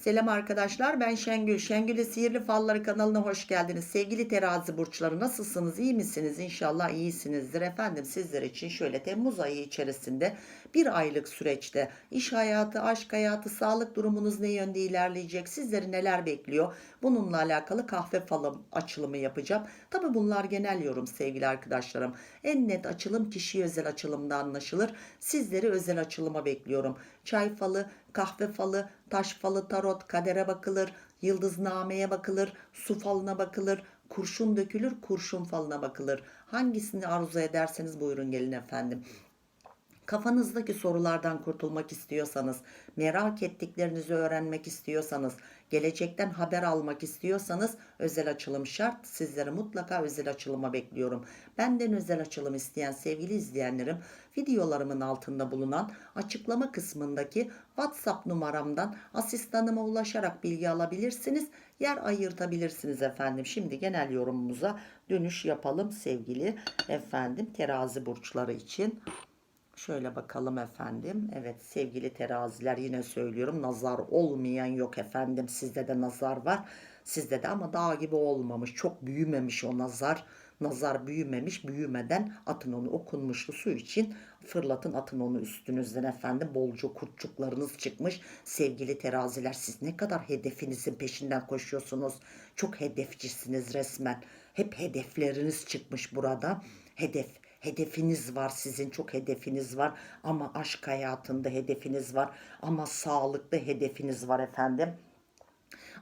Selam arkadaşlar ben Şengül. Şengül'e Sihirli Falları kanalına hoş geldiniz. Sevgili terazi burçları nasılsınız? İyi misiniz? İnşallah iyisinizdir. Efendim sizler için şöyle Temmuz ayı içerisinde bir aylık süreçte iş hayatı, aşk hayatı, sağlık durumunuz ne yönde ilerleyecek? Sizleri neler bekliyor? Bununla alakalı kahve falı açılımı yapacağım. Tabi bunlar genel yorum sevgili arkadaşlarım. En net açılım kişi özel açılımda anlaşılır. Sizleri özel açılıma bekliyorum. Çay falı, kahve falı, taş falı, tarot, kadere bakılır, yıldıznameye bakılır, su falına bakılır, kurşun dökülür, kurşun falına bakılır. Hangisini arzu ederseniz buyurun gelin efendim. Kafanızdaki sorulardan kurtulmak istiyorsanız, merak ettiklerinizi öğrenmek istiyorsanız, gelecekten haber almak istiyorsanız özel açılım şart. Sizleri mutlaka özel açılıma bekliyorum. Benden özel açılım isteyen sevgili izleyenlerim, videolarımın altında bulunan açıklama kısmındaki WhatsApp numaramdan asistanıma ulaşarak bilgi alabilirsiniz. Yer ayırtabilirsiniz efendim. Şimdi genel yorumumuza dönüş yapalım sevgili efendim terazi burçları için. Şöyle bakalım efendim. Evet sevgili teraziler yine söylüyorum. Nazar olmayan yok efendim. Sizde de nazar var. Sizde de ama dağ gibi olmamış. Çok büyümemiş o nazar. Nazar büyümemiş. Büyümeden atın onu okunmuştu su için. Fırlatın atın onu üstünüzden efendim. Bolca kurtçuklarınız çıkmış. Sevgili teraziler siz ne kadar hedefinizin peşinden koşuyorsunuz. Çok hedefcisiniz resmen. Hep hedefleriniz çıkmış burada. Hedef hedefiniz var sizin çok hedefiniz var ama aşk hayatında hedefiniz var ama sağlıklı hedefiniz var efendim.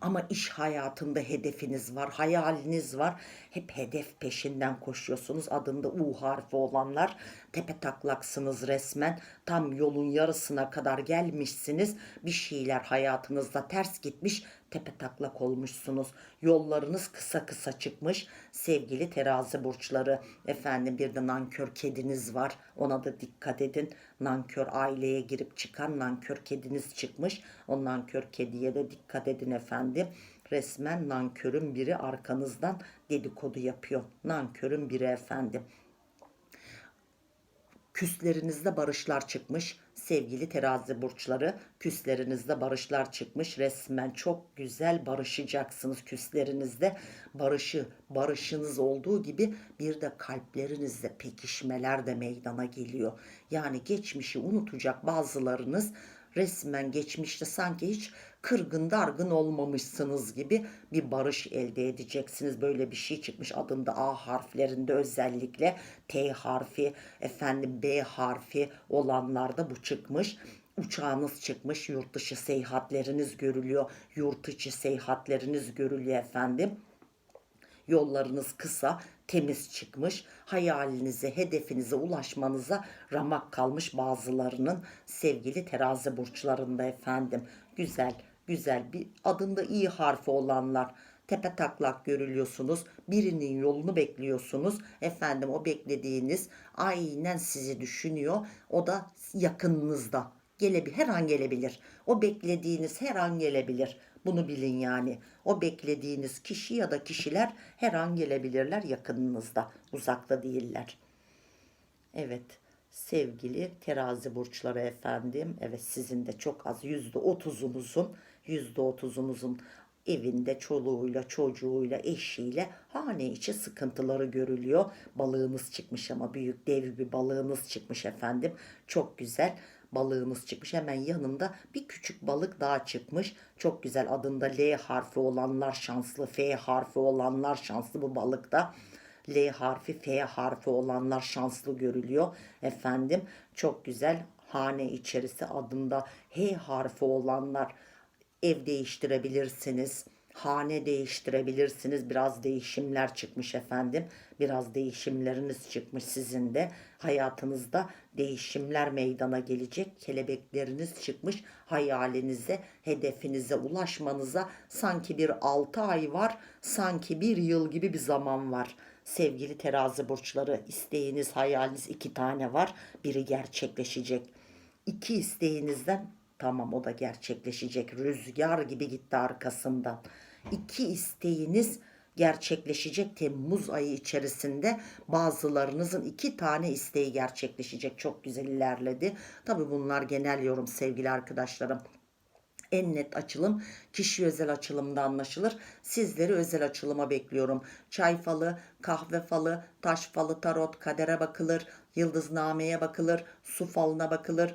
Ama iş hayatında hedefiniz var, hayaliniz var. Hep hedef peşinden koşuyorsunuz. Adında U harfi olanlar tepe taklaksınız resmen. Tam yolun yarısına kadar gelmişsiniz. Bir şeyler hayatınızda ters gitmiş. Tepe taklak olmuşsunuz. Yollarınız kısa kısa çıkmış. Sevgili terazi burçları. Efendim bir de nankör kediniz var. Ona da dikkat edin. Nankör aileye girip çıkan nankör kediniz çıkmış. O nankör kediye de dikkat edin efendim. Resmen nankörün biri arkanızdan dedikodu yapıyor. Nankörün biri efendim. Küslerinizde barışlar çıkmış. Sevgili terazi burçları küslerinizde barışlar çıkmış. Resmen çok güzel barışacaksınız küslerinizde. Barışı, barışınız olduğu gibi bir de kalplerinizde pekişmeler de meydana geliyor. Yani geçmişi unutacak bazılarınız resmen geçmişte sanki hiç kırgın dargın olmamışsınız gibi bir barış elde edeceksiniz. Böyle bir şey çıkmış adında A harflerinde özellikle T harfi, efendim B harfi olanlarda bu çıkmış uçağınız çıkmış, yurt dışı seyahatleriniz görülüyor, yurt içi seyahatleriniz görülüyor efendim. Yollarınız kısa, temiz çıkmış. Hayalinize, hedefinize ulaşmanıza ramak kalmış bazılarının sevgili terazi burçlarında efendim. Güzel, güzel bir adında iyi harfi olanlar tepe taklak görülüyorsunuz. Birinin yolunu bekliyorsunuz. Efendim o beklediğiniz aynen sizi düşünüyor. O da yakınınızda. Gelebilir, her an gelebilir. O beklediğiniz her an gelebilir. Bunu bilin yani. O beklediğiniz kişi ya da kişiler her an gelebilirler yakınınızda. Uzakta değiller. Evet sevgili terazi burçları efendim. Evet sizin de çok az yüzde otuzunuzun yüzde otuzunuzun evinde çoluğuyla çocuğuyla eşiyle hane içi sıkıntıları görülüyor. Balığınız çıkmış ama büyük dev bir balığınız çıkmış efendim. Çok güzel balığımız çıkmış. Hemen yanında bir küçük balık daha çıkmış. Çok güzel adında L harfi olanlar şanslı, F harfi olanlar şanslı bu balıkta. L harfi, F harfi olanlar şanslı görülüyor. Efendim çok güzel hane içerisi adında H harfi olanlar ev değiştirebilirsiniz hane değiştirebilirsiniz. Biraz değişimler çıkmış efendim. Biraz değişimleriniz çıkmış sizin de. Hayatınızda değişimler meydana gelecek. Kelebekleriniz çıkmış. Hayalinize, hedefinize ulaşmanıza sanki bir 6 ay var. Sanki bir yıl gibi bir zaman var. Sevgili terazi burçları isteğiniz, hayaliniz iki tane var. Biri gerçekleşecek. İki isteğinizden Tamam o da gerçekleşecek. Rüzgar gibi gitti arkasından. İki isteğiniz gerçekleşecek Temmuz ayı içerisinde bazılarınızın iki tane isteği gerçekleşecek. Çok güzel ilerledi. Tabi bunlar genel yorum sevgili arkadaşlarım. En net açılım kişi özel açılımda anlaşılır. Sizleri özel açılıma bekliyorum. Çay falı, kahve falı, taş falı, tarot, kadere bakılır, yıldıznameye bakılır, su falına bakılır,